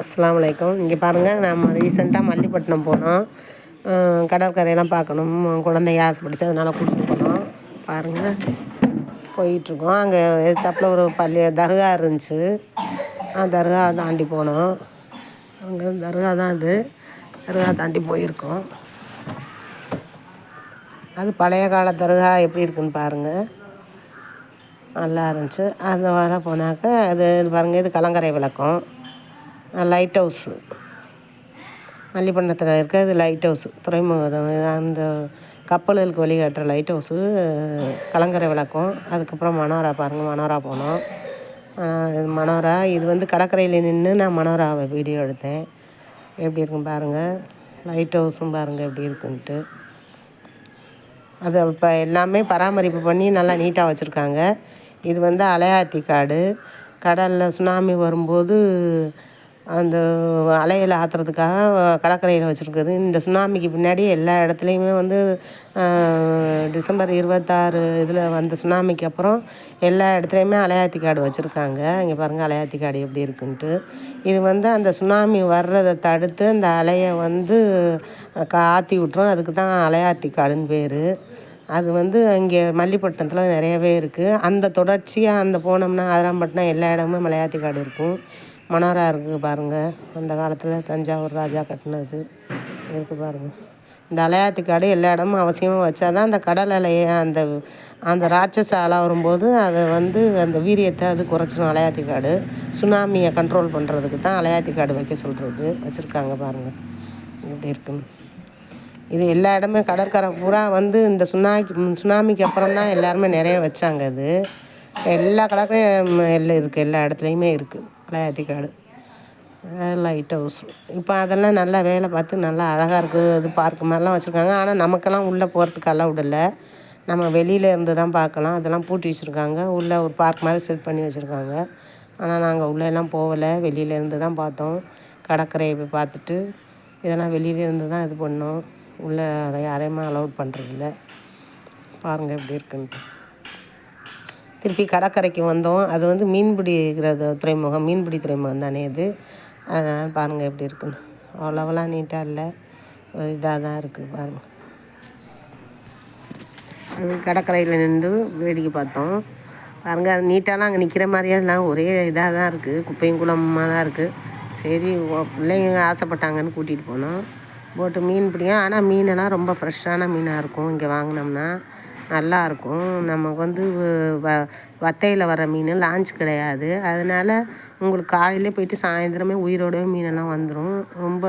அஸ்லாம் வலைக்கம் இங்கே பாருங்கள் நம்ம ரீசெண்டாக மல்லிப்பட்டினம் போனோம். கடற்கரையெல்லாம் பார்க்கணும். குழந்தைங்க ஆசைப்பட்டுச்சு அதனால் கூட்டிகிட்டு போனோம். பாருங்கள் போயிட்டுருக்கோம். அங்கே எதிர்த்தாப்புல ஒரு பள்ளி தர்கா இருந்துச்சு. தர்கா தாண்டி போனோம். அங்கே தர்கா தான் அது. தர்கா தாண்டி போயிருக்கோம். அது பழைய கால தர்கா எப்படி இருக்குன்னு பாருங்கள் நல்லா இருந்துச்சு. அந்த வேலை போனாக்க அது பாருங்கள் இது கலங்கரை விளக்கம். லைட் ஹவுஸு மல்லிப்பட்டினத்தில் இருக்கிறது லைட் ஹவுஸு துறைமுகம் அந்த கப்பல்களுக்கு வழிகாட்டுற லைட் ஹவுஸு கலங்கரை விளக்கம். அதுக்கப்புறம் மனோரா பாருங்கள் மனோரா போனோம். மனோரா இது வந்து கடற்கரையில் நின்று நான் மனோராவை வீடியோ எடுத்தேன். எப்படி இருக்குன்னு பாருங்கள் லைட் ஹவுஸும் பாருங்கள் எப்படி இருக்குன்ட்டு. அது இப்போ எல்லாமே பராமரிப்பு பண்ணி நல்லா நீட்டாக வச்சுருக்காங்க. இது வந்து அலையாத்தி காடு. கடலில் சுனாமி வரும்போது அந்த அலைகளை ஆற்றுறதுக்காக கடற்கரையில் வச்சுருக்குது. இந்த சுனாமிக்கு பின்னாடி எல்லா இடத்துலையுமே வந்து டிசம்பர் இருபத்தாறு இதில் வந்த சுனாமிக்கு அப்புறம் எல்லா இடத்துலையுமே அலையாத்தி காடு வச்சுருக்காங்க. இங்கே பாருங்கள் அலையாத்தி காடு எப்படி இருக்குன்ட்டு. இது வந்து அந்த சுனாமி வர்றதை தடுத்து அந்த அலையை வந்து ஆற்றி விட்ரும் அதுக்கு தான் அலையாத்தி காடுன்னு பேர். அது வந்து இங்கே மல்லிப்பட்டினத்தில் நிறையவே இருக்குது அந்த தொடர்ச்சியாக அந்த போனோம்னா ஆதராம்பட்டினம் எல்லா இடமும் மலையாத்தி காடு இருக்கும். மனோரா இருக்குது பாருங்கள் அந்த காலத்தில் தஞ்சாவூர் ராஜா கட்டினது இருக்குது பாருங்கள் இந்த அலையாத்தி காடு எல்லா இடமும் அவசியமாக வச்சா தான் அந்த கடல் அலையை அந்த அந்த ராட்சச அலை வரும்போது அதை வந்து அந்த வீரியத்தை அது குறைச்சிடும் அலையாத்தி காடு சுனாமியை கண்ட்ரோல் பண்ணுறதுக்கு தான் அலையாத்தி காடு வைக்க சொல்கிறது வச்சுருக்காங்க பாருங்கள் இப்படி இருக்குன்னு. இது எல்லா இடமே கடற்கரை பூரா வந்து இந்த சுனாமிக்கு சுனாமிக்கு அப்புறம் தான் எல்லாருமே நிறைய வச்சாங்க அது. எல்லா கடற்கரையும் எல்லாம் இருக்குது எல்லா இடத்துலையுமே இருக்குது அலையாத்தி காடு லைட் ஹவுஸ் இப்போ அதெல்லாம் நல்லா வேலை பார்த்து நல்லா அழகாக இருக்குது இது பார்க்கு மாதிரிலாம் வச்சுருக்காங்க. ஆனால் நமக்கெல்லாம் உள்ளே போகிறதுக்கு அலவுட் இல்லை. நம்ம வெளியில் இருந்து தான் பார்க்கலாம். அதெல்லாம் பூட்டி வச்சுருக்காங்க. உள்ளே ஒரு பார்க் மாதிரி செட் பண்ணி வச்சுருக்காங்க. ஆனால் நாங்கள் உள்ளெல்லாம் போகலை. வெளியிலேருந்து தான் பார்த்தோம். கடற்கரையை போய் பார்த்துட்டு இதெல்லாம் வெளியிலேருந்து தான் இது பண்ணோம். உள்ளே யாரையுமே அலவுட் பண்ணுறதில்ல பாருங்கள் எப்படி இருக்குன்ட்டு. திருப்பி கடற்கரைக்கு வந்தோம். அது வந்து மீன்பிடிக்கிறது துறைமுகம். மீன்பிடி துறைமுகம் தானே இது. அதனால் பாருங்கள் எப்படி இருக்குன்னு. அவ்வளோவெல்லாம் நீட்டாக இல்லை. இதாக தான் இருக்குது பாருங்கள் அது கடற்கரையில் நின்று வேடிக்கை பார்த்தோம். பாருங்கள் அது நீட்டாலாம் அங்கே நிற்கிற மாதிரியெல்லாம் ஒரே இதாக தான் இருக்குது குப்பையும் குளமாக தான் இருக்குது சரி பிள்ளைங்க ஆசைப்பட்டாங்கன்னு கூட்டிகிட்டு போனோம். போட்டு மீன் பிடிக்கும் ஆனால் மீனெல்லாம் ரொம்ப ஃப்ரெஷ்ஷான மீனாக இருக்கும். இங்கே வாங்கினோம்னா. நல்லாயிருக்கும். நமக்கு வந்து வ வத்தையில் வர மீன் லான்ச் கிடையாது. அதனால் உங்களுக்கு காலையிலே போயிட்டு சாயந்தரமே உயிரோடவே மீனெல்லாம் வந்துடும் ரொம்ப